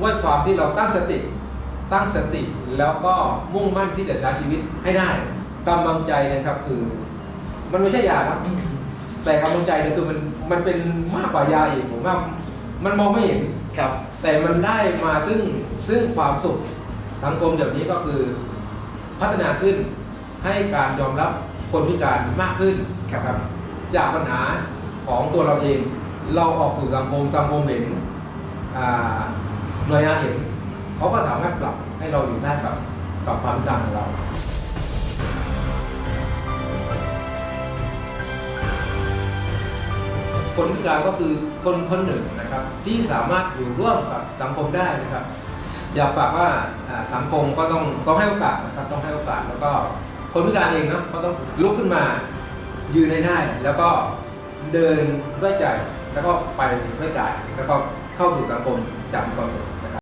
ด้วยความที่เราตั้งสติ ตั้งสติแล้วก็มุ่งมั่นที่จะใช้ชีวิตให้ได้กำลังใจนะครับคือ มันไม่ใช่ยาครับ แต่กำลังใจเนี่ยคือมันมันเป็นมากกว่ายาอีกผมว่ามันมองไม่เห็นครับ แต่มันได้มาซึ่งซึ่งความสุขสังคมเดี๋ยวนี้ก็คือพัฒนาขึ้นให้การยอมรับคนพิการมากขึ้นครับจากปัญหาของตัวเราเอง เราออกสู่สังคมสังคมเห็นอ่า หน่วยงานเห็นเขาก็สามารถปรับให้เราอยู่ได้กับกับความพิการของเรา คนพิการก็คือคนคนหนึ่งนะครับ ที่สามารถอยู่ร่วมกับสังคมได้นะครับ อยากฝากว่าสังคมก็ต้องต้องให้โอกาสนะครับ ต้องให้โอกาสแล้วก็คนพิการเองเนาะก็ต้องลุกขึ้นมายืนได้ แล้วก็เดินด้วยใจแล้วก็ไปด้วยกายแล้วก็ เข้าสู่สังคมจากมีความสุขนะครับ